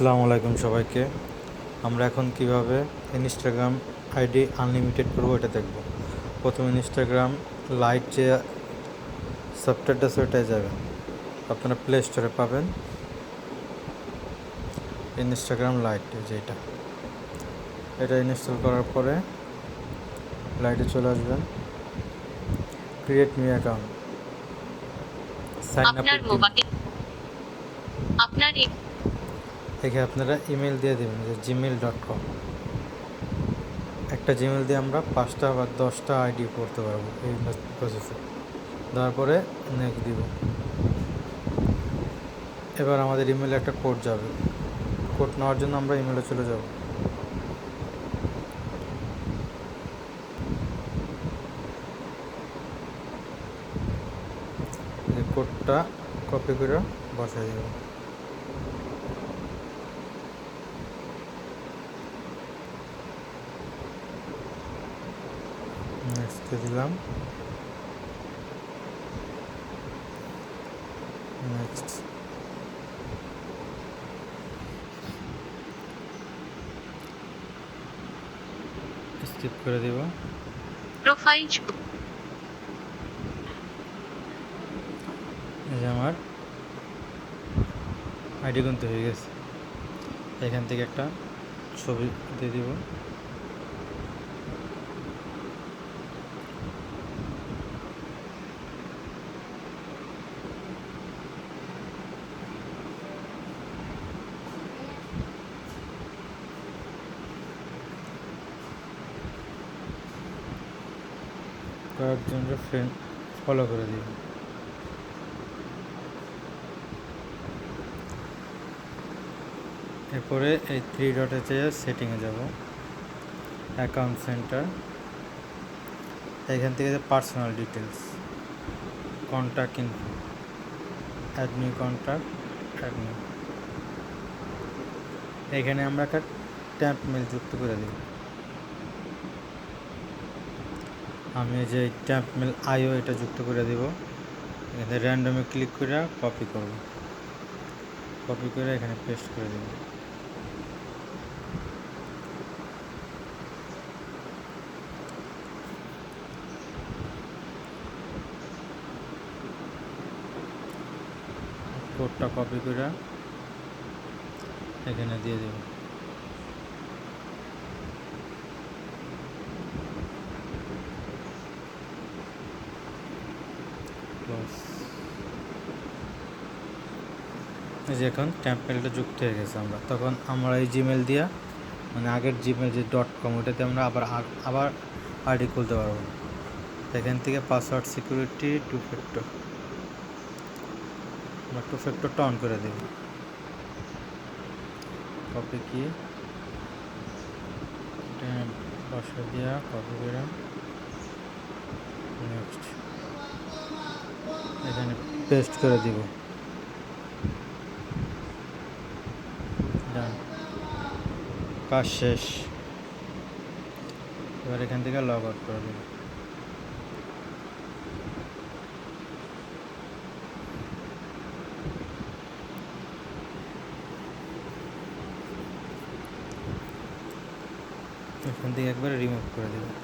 আসসালামু আলাইকুম সবাইকে। আমরা এখন কীভাবে ইনস্টাগ্রাম আইডি আনলিমিটেড করব এটা দেখব। প্রথমে ইনস্টাগ্রাম লাইট যে সফটওয়্যারটা ওটায় যাবেন। আপনারা প্লে স্টোরে পাবেন। ইনস্টাগ্রাম লাইট যেটা। এটা ইনস্টল করার পরে লাইটে চলে আসবেন। Create new account sign up আপনার এখানে আপনারা ইমেল দিয়ে দেবেন যে জিমেল ডট কম একটা জিমেল দিয়ে আমরা পাঁচটা বা দশটা আইডি করতে পারব এই প্রসেসে দেওয়ার পরে নেক্সট দিব। এবার আমাদের ইমেলে একটা কোড যাবে। কোড নেওয়ার জন্য আমরা ইমেলে চলে যাব। কোডটা কপি করে বসাই দেবো। নেক্সট দিলাম নেক্সট স্কিপ করে দিব প্রোফাইল এই আমার আইডি কিন্তু হয়ে গেছে এখান থেকে একটা ছবি দিয়ে দিব কয়েকজনকে ফ্রেন্ড ফলো করে দিব এরপরে এই থ্রি ডটে চেয়ে সেটিংয়ে যাব। অ্যাকাউন্ট সেন্টার এখান থেকে personal details contact info add new contact এখানে আমরা একটা ট্যাম্প মেল যুক্ত করে দিই। আমি যে ট্যাম্প মেল আইও এটা যুক্ত করে দিব। এখানে র্যান্ডমে ক্লিক করে কপি করব। কপি করে এখানে পেস্ট করে দেব। কোডটা কপি করে এখানে দিয়ে দেব। ক্লোজ এই যে এখন টেম্পেলটা যুক্ত হয়ে গেছে আমরা। তখন আমরা এই জিমেল দিয়া মানে আগের জিমেল যে ডট কম ওটাতে আমরা আবার আবার আইডি খুলতে পারব। এখান থেকে পাসওয়ার্ড সিকিউরিটি টু ফ্যাক্টর আমরা টু ফ্যাক্টরটা অন করে দেব। কপি কি বসা দিয়া কপি করে পেস্ট করে দিব। কাজ শেষ। এবার এখান থেকে লগ আউট করে দেব। এখান থেকে একবারে রিমুভ করে দেব।